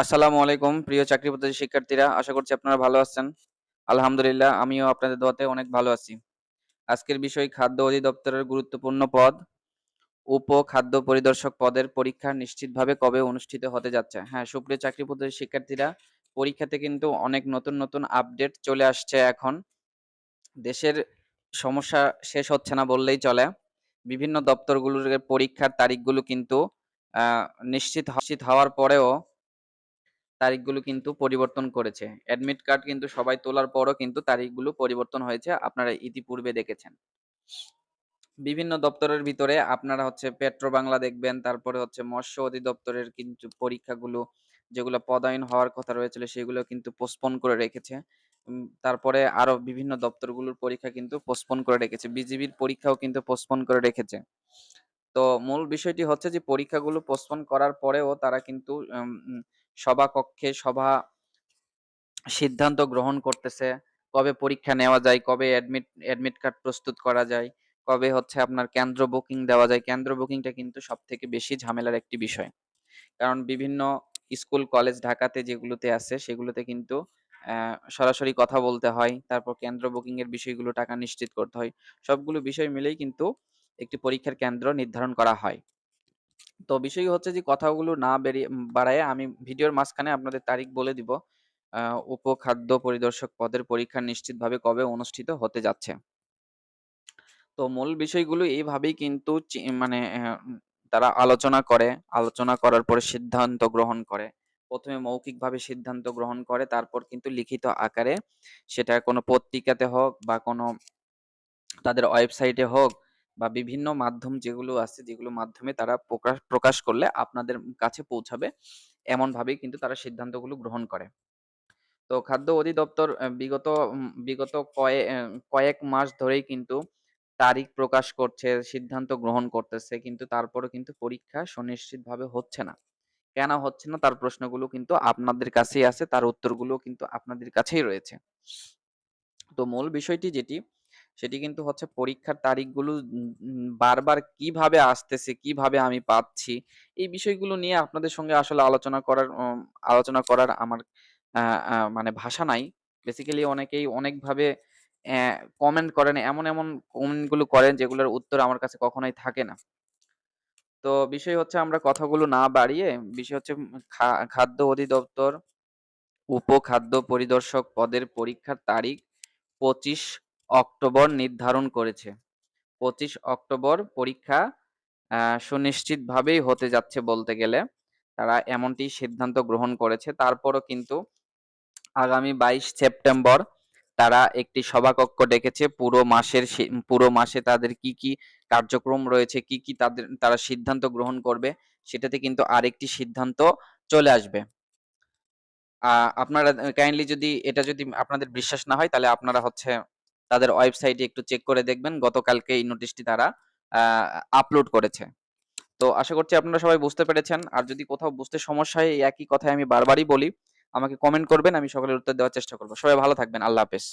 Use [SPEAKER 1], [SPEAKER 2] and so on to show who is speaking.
[SPEAKER 1] আসসালামু আলাইকুম, প্রিয় চাকরি প্রত্যাশী শিক্ষার্থীরা, আশা করছি আপনারা ভালো আছেন। আলহামদুলিল্লাহ, আমিও আপনাদের দোয়াতে অনেক ভালো আছি। আজকের বিষয় খাদ্য অধিদপ্তরের গুরুত্বপূর্ণ পদ। উপ খাদ্য পরিদর্শক পদের পরীক্ষা নিশ্চিতভাবে কবে অনুষ্ঠিত হতে যাচ্ছে? হ্যাঁ সুপ্রিয় চাকরি প্রত্যাশী শিক্ষার্থীরা, পরীক্ষাতে কিন্তু অনেক নতুন নতুন আপডেট চলে আসছে এখন। দেশের সমস্যা শেষ হচ্ছে না বললেই চলে। বিভিন্ন দপ্তরগুলোর পরীক্ষার তারিখগুলো কিন্তু নিশ্চিত হওয়ার পরেও তারিখগুলো কিন্তু পরিবর্তন করেছে। অ্যাডমিট কার্ড কিন্তু সবাই তোলার পরও কিন্তু তারিখগুলো পরিবর্তন হয়েছে, আপনারা ইতিপূর্বে দেখেছেন। বিভিন্ন দপ্তরের ভিতরে আপনারা হচ্ছে পেট্রো বাংলা দেখবেন, তারপরে হচ্ছে মৎস্য অধিদপ্তরের কিন্তু পরীক্ষাগুলো, যেগুলো পদায়ন হওয়ার কথা রয়েছিল, সেগুলো কিন্তু পোস্টপোন করে রেখেছে। তারপরে আরও বিভিন্ন দপ্তরগুলোর পরীক্ষা কিন্তু পোস্টপোন করে রেখেছে। বিজিবির পরীক্ষাও কিন্তু পোস্টপোন করে রেখেছে। তো মূল বিষয়টি হচ্ছে যে, পরীক্ষাগুলো পোস্টপোন করার পরেও তারা কিন্তু সভা কক্ষে সভা সিদ্ধান্ত গ্রহণ করতেছে। কবে পরীক্ষা নেওয়া যায়, কবে অ্যাডমিট অ্যাডমিট কার্ড প্রস্তুত করা যায়, কবে হচ্ছে আপনার কেন্দ্র বুকিং দেওয়া যায়। কেন্দ্র বুকিংটা কিন্তু সব থেকে বেশি ঝামেলার একটি বিষয়। কারণ বিভিন্ন স্কুল, কলেজ ঢাকাতে যেগুলোতে আছে, সেগুলোতে কিন্তু সরাসরি কথা বলতে হয়। তারপর কেন্দ্র বুকিং এর বিষয়গুলো টাকা নিশ্চিত করতে হয়। সবগুলো বিষয় মিলেই কিন্তু একটি পরীক্ষার কেন্দ্র নির্ধারণ করা হয়। তো বিষয় হচ্ছে যে, কথাগুলো না বেরিয়ে বাড়ায় আমি ভিডিওর মাঝখানে আপনাদের তারিখ বলে দিব। উপখাদ্য পরিদর্শক পদের পরীক্ষা নিশ্চিতভাবে কবে অনুষ্ঠিত হতে যাচ্ছে? তো মূল বিষয়গুলো এইভাবেই কিন্তু মানে তারা আলোচনা করে। আলোচনা করার পরে সিদ্ধান্ত গ্রহণ করে। প্রথমে মৌখিকভাবে সিদ্ধান্ত গ্রহণ করে, তারপর কিন্তু লিখিত আকারে সেটা কোনো পত্রিকাতে হোক বা কোনো তাদের ওয়েবসাইটে হোক বা বিভিন্ন মাধ্যম যেগুলো আছে যেগুলো মাধ্যমে তারা প্রকাশ প্রকাশ করলে আপনাদের কাছে পৌঁছাবে এমন ভাবেই কিন্তু তারা সিদ্ধান্তগুলো গ্রহণ করে। তো খাদ্য অধিদপ্তর বিগত বিগত কয়ে আহ, কয়েক মাস ধরেই কিন্তু তারিখ প্রকাশ করছে সিদ্ধান্ত গ্রহণ করতেছে কিন্তু তারপরও কিন্তু পরীক্ষা সুনিশ্চিতভাবে হচ্ছে না। কেন হচ্ছে না? তার প্রশ্নগুলো কিন্তু আপনাদের কাছেই আছে তার উত্তরগুলো কিন্তু আপনাদের কাছেই রয়েছে। তো মূল বিষয়টি যেটি সেটি কিন্তু হচ্ছে পরীক্ষার তারিখগুলো বারবার কীভাবে আসতেছে, কীভাবে আমি পাচ্ছি, এই বিষয়গুলো নিয়ে আপনাদের সঙ্গে আসলে আলোচনা করার আলোচনা করার আমার মানে ভাষা নাই। বেসিক্যালি অনেকেই অনেকভাবে কমেন্ট করেন, এমন এমন কমেন্টগুলো করেন যেগুলোর উত্তর আমার কাছে কখনোই থাকে না। তো বিষয় হচ্ছে আমরা কথাগুলো না বাড়িয়ে, বিষয় হচ্ছে খাদ্য অধিদপ্তর, উপখাদ্য পরিদর্শক পদের পরীক্ষার তারিখ পঁচিশ অক্টোবর নির্ধারণ করেছে। পঁচিশ অক্টোবর পরীক্ষা সুনিশ্চিতভাবেই হতে যাচ্ছে বলতে গেলে। তারা এমনটি সিদ্ধান্ত গ্রহণ করেছে। তারপরও কিন্তু আগামী বাইশ সেপ্টেম্বর তারা একটি সভাকক্ষ ডেকেছে। পুরো মাসের পুরো মাসে তাদের কি কি কার্যক্রম রয়েছে, কি কি তাদের, তারা সিদ্ধান্ত গ্রহণ করবে, সেটাতে কিন্তু আরেকটি সিদ্ধান্ত চলে আসবে। আপনারা কাইন্ডলি যদি, এটা যদি আপনাদের বিশ্বাস না হয়, তাহলে আপনারা হচ্ছে তাদের ওয়েবসাইটে একটু চেক করে দেখবেন, গতকালকে এই নোটিশটি তারা আপলোড করেছে। তো আশা করছি আপনারা সবাই বুঝতে পেরেছেন। আর যদি কোথাও বুঝতে সমস্যা হয়, এই একই কথাই আমি বারবারই বলি। আমাকে কমেন্ট করবেন, আমি সকলের উত্তর দেওয়ার চেষ্টা করব। সবাই ভালো থাকবেন। আল্লাহ হাফেজ।